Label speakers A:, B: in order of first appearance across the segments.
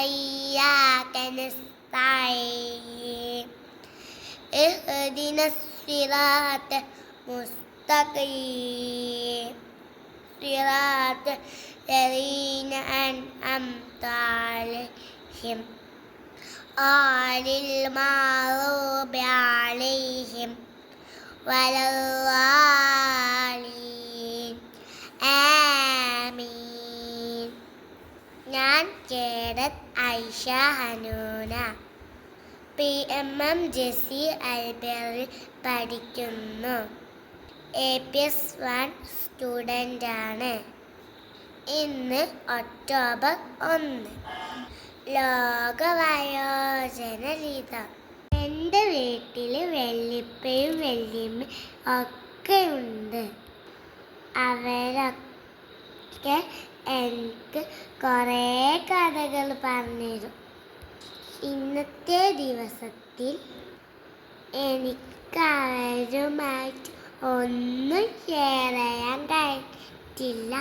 A: وإياك نستعين اهدنا الصراط المستقيم صراط الذين أنعمت عليهم غير المغضوب عليهم ولا الضالين കേരത് Aisha Hanoona. P M M J C അൽബറിൽ പഠിക്കുന്നു. A P S one സ്റ്റുഡന്റാണ്. ഇന്ന് October ഒന്ന്. ലോക വയോജന എന്റെ വീട്ടിൽ വെള്ളിപ്പയും വെള്ളിയമ്മയും ഒക്കെ ഉണ്ട് അവരൊക്കെ എനിക്ക് കുറേ കഥകൾ പറഞ്ഞുതരും. ഇന്നത്തെ ദിവസത്തിൽ എനിക്ക് ഒന്നും ഷെയർ ചെയ്യാൻ കഴിഞ്ഞിട്ടില്ല.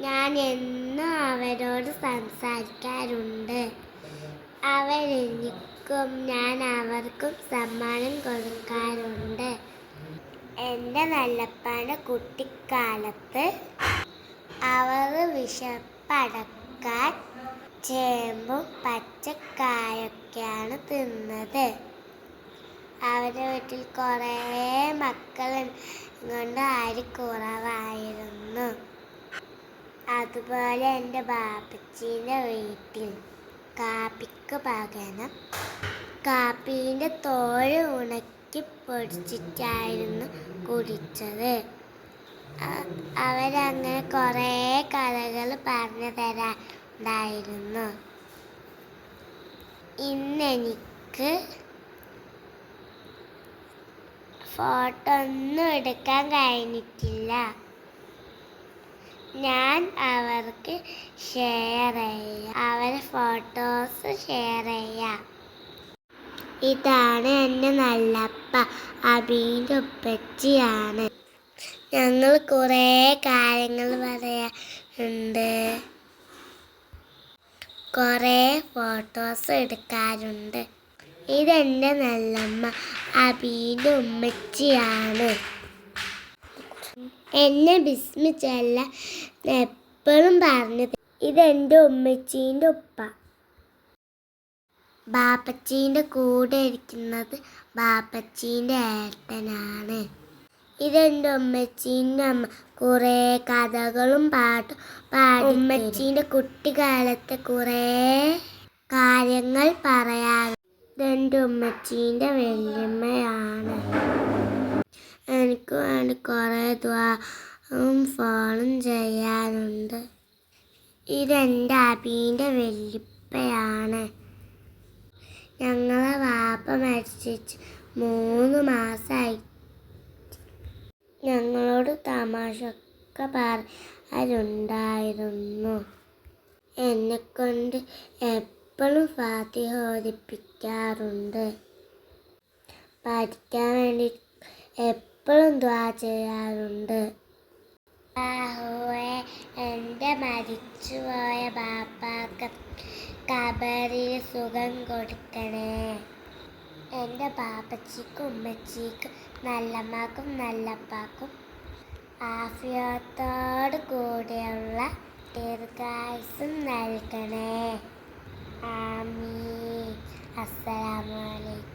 A: ഞാൻ എന്നും അവരോട് സംസാരിക്കാറുണ്ട്. അവരെനിക്കും ഞാൻ അവർക്കും സമ്മാനം കൊടുക്കാറുണ്ട്. എന്റെ നല്ലപ്പാന്റെ കുട്ടിക്കാലത്ത് അവർ വിശപ്പടക്കാൻ ചേമ്പും പച്ചക്കായൊക്കെയാണ് തിന്നത്. അവരുടെ വീട്ടിൽ കുറേ മക്കൾ കൊണ്ട് അരി കുറവായിരുന്നു അതുപോലെ എന്റെ ബാപ്പച്ചീന്റെ വീട്ടിൽ കാപ്പിക്ക് പകരം കാപ്പീന്റെ തോൽ ഉണക്കി പൊടിച്ചിട്ടായിരുന്നു കുടിച്ചത്. അവരങ്ങനെ കുറേ കഥകൾ പറഞ്ഞു തരാണ്ടായിരുന്നു. ഇന്നെനിക്ക് ഫോട്ടോ ഒന്നും എടുക്കാൻ കഴിഞ്ഞിട്ടില്ല. ഞാൻ അവർക്ക് ഷെയർ ചെയ്യാം. അവരെ ഫോട്ടോസ് ഷെയർ ചെയ്യാം. ഇതാണ് എന്റെ നല്ലപ്പ അബീന്റെ ഉപ്പച്ചിയാണ്. ഞങ്ങൾ കുറേ കാര്യങ്ങൾ പറയാറുണ്ട്. കുറേ ഫോട്ടോസ് എടുക്കാറുണ്ട്. ഇതെന്റെ നല്ലമ്മ അബീന്റെ ഉമ്മച്ചിയാണ്. എന്നെ ബിസ്മിച്ചല്ല എപ്പോഴും പറഞ്ഞത് ഇതെന്റെ ഉമ്മച്ചീന്റെ ഉപ്പ. ബാപ്പച്ചീന്റെ കൂടെ ഇരിക്കുന്നത് ബാപ്പച്ചീന്റെ ഏട്ടനാണ്. ഇതെന്റെ ഉമ്മച്ചീന്റെ അമ്മ കുറേ കഥകളും പാട്ടും പാടി ഉമ്മച്ചീന്റെ കുട്ടിക്കാലത്തെ കുറേ കാര്യങ്ങൾ പറയാറ് ഇതെന്റെ ഉമ്മച്ചീന്റെ വല്യമ്മയാണ് എനിക്ക് വേണ്ടി കുറേ ദ്വാരവും ഫോണും ചെയ്യാറുണ്ട് ഇതെന്റെ അബീന്റെ വെല്ലിപ്പയാണ്. ഞങ്ങളെ വാപ്പ മരിച്ചു മൂന്ന് മാസമായി ഞങ്ങളോട് തമാശയൊക്കെ പറയാറുണ്ടായിരുന്നു എന്നെക്കൊണ്ട് എപ്പോഴും ഫാത്തിഹ ഓദിപ്പിക്കാറുണ്ട് പഠിക്കാൻ വേണ്ടി എപ്പോഴും ദ്വാ ചെയ്യാറുണ്ട്. ബാഹുവെ എന്റെ മരിച്ചുപോയ ബാപ്പാക്ക് കബറിൽ സുഖം കൊടുക്കണേ. എന്റെ പാപ്പച്ചിക്കും ഉമ്മച്ചിക്കും നല്ലമ്മക്കും നല്ലപ്പാക്കും ആഫിയത്തോട് കൂടിയുള്ള ദീർഘായുസും നൽകണേ. ആമീ അസ്സലാമു അലൈക്കും.